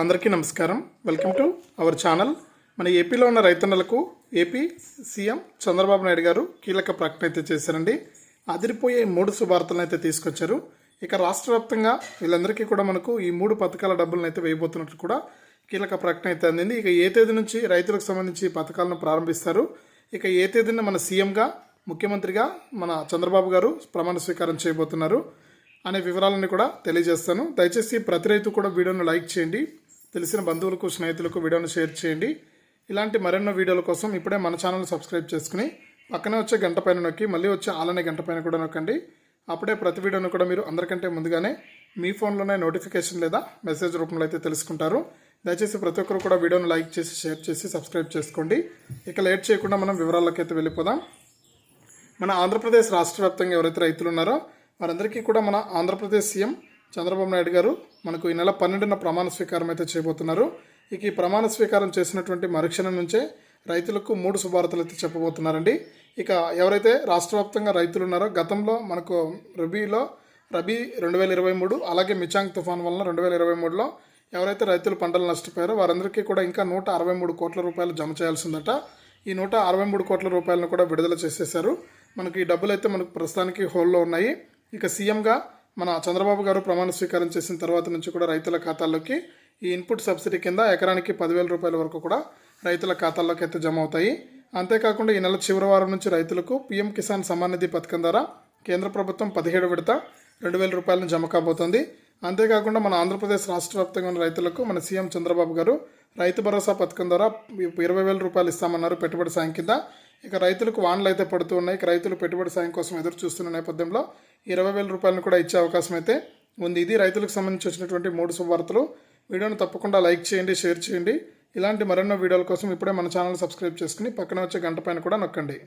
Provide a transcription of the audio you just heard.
అందరికీ నమస్కారం. Welcome to our channel. మన ఏపీలో ఉన్న రైతన్నలకు ఏపీ సీఎం చంద్రబాబు నాయుడు గారు కీలక ప్రకటన అయితే చేశారండి. అదిరిపోయే మూడు శుభార్తలను అయితే తీసుకొచ్చారు. ఇక రాష్ట్ర వ్యాప్తంగా వీళ్ళందరికీ కూడా మనకు ఈ మూడు పథకాల డబ్బులను అయితే వేయబోతున్నట్టు కూడా కీలక ప్రకటన అయితే అందింది. ఇక ఏ తేదీ నుంచి రైతులకు సంబంధించి పథకాలను ప్రారంభిస్తారు? ఇక ఏ తేదీన మన సీఎంగా ముఖ్యమంత్రిగా మన చంద్రబాబు గారు ప్రమాణ స్వీకారం చేయబోతున్నారు? అనే వివరాలను కూడా తెలియజేస్తాను. దయచేసి ప్రతి రైతు కూడా వీడియోను లైక్ చేయండి. తెలిసిన బంధువులకు స్నేహితులకు వీడియోను షేర్ చేయండి. ఇలాంటి మరెన్నో వీడియోల కోసం ఇప్పుడే మన ఛానల్ సబ్స్క్రైబ్ చేసుకుని పక్కనే వచ్చే గంట పైన నొక్కి మళ్ళీ వచ్చే ఆలనే గంట పైన కూడా నొక్కండి. అప్పుడే ప్రతి వీడియోను కూడా మీరు అందరికంటే ముందుగానే మీ ఫోన్లోనే నోటిఫికేషన్ లేదా మెసేజ్ రూపంలో అయితే తెలుసుకుంటారు. దయచేసి ప్రతి ఒక్కరు కూడా వీడియోను లైక్ చేసి షేర్ చేసి సబ్స్క్రైబ్ చేసుకోండి. ఇక లేట్ చేయకుండా మనం వివరాల్లోకి అయితే వెళ్ళిపోదాం. మన ఆంధ్రప్రదేశ్ రాష్ట్ర వ్యాప్తంగా ఎవరైతే రైతులు ఉన్నారో వారందరికీ కూడా మన ఆంధ్రప్రదేశ్ సీఎం చంద్రబాబు నాయుడు గారు మనకు ఈ నెల పన్నెండున ప్రమాణ స్వీకారం అయితే చేయబోతున్నారు. ఇక ఈ ప్రమాణ స్వీకారం చేసినటువంటి మరుక్షణం నుంచే రైతులకు మూడు శుభార్తలు అయితే చెప్పబోతున్నారండి. ఇక ఎవరైతే రాష్ట్ర వ్యాప్తంగా రైతులు ఉన్నారో గతంలో మనకు రబీలో రబీ రెండు వేల ఇరవై మూడు అలాగే మిచాంగ్ తుఫాన్ వలన రెండు వేల ఇరవై మూడులో ఎవరైతే రైతులు పంటలు నష్టపోయారో వారందరికీ కూడా ఇంకా నూట అరవై మూడు కోట్ల రూపాయలు జమ చేయాల్సిందట. ఈ నూట అరవై మూడు కోట్ల రూపాయలను కూడా విడుదల చేసేశారు. మనకి ఈ డబ్బులు అయితే మనకు ప్రస్తుతానికి హోల్లో ఉన్నాయి. ఇక సీఎంగా మన చంద్రబాబు గారు ప్రమాణ స్వీకారం చేసిన తర్వాత నుంచి కూడా రైతుల ఖాతాల్లోకి ఈ ఇన్పుట్ సబ్సిడీ కింద ఎకరానికి పదివేల రూపాయల వరకు కూడా రైతుల ఖాతాల్లోకి అయితే జమ అవుతాయి. అంతేకాకుండా ఈ నెల చివరి వారం నుంచి రైతులకు పీఎం కిసాన్ సమ్మాన్ నిధి పథకం ద్వారా కేంద్ర ప్రభుత్వం పదిహేడు విడత రెండు వేల రూపాయలను జమ కాబోతోంది. అంతేకాకుండా మన ఆంధ్రప్రదేశ్ రాష్ట్ర వ్యాప్తంగా ఉన్న రైతులకు మన సీఎం చంద్రబాబు గారు రైతు భరోసా పథకం ద్వారా ఇరవై వేల రూపాయలు ఇస్తామన్నారు పెట్టుబడి సాయం కింద. ఇక రైతులకు వానలు అయితే పడుతూ ఉన్నాయి. ఇక రైతులు పెట్టుబడి సాయం కోసం ఎదురు చూస్తున్న నేపథ్యంలో ఇరవై వేల రూపాయలను కూడా ఇచ్చే అవకాశం అయితే ఉంది. ఇది రైతులకు సంబంధించి వచ్చినటువంటి మూడు శుభవార్తలు వీడియోను తప్పకుండా లైక్ చేయండి షేర్ చేయండి. ఇలాంటి మరెన్నో వీడియోల కోసం ఇప్పుడే మన ఛానల్ సబ్స్క్రైబ్ చేసుకుని పక్కన వచ్చే గంట పైన కూడా నొక్కండి.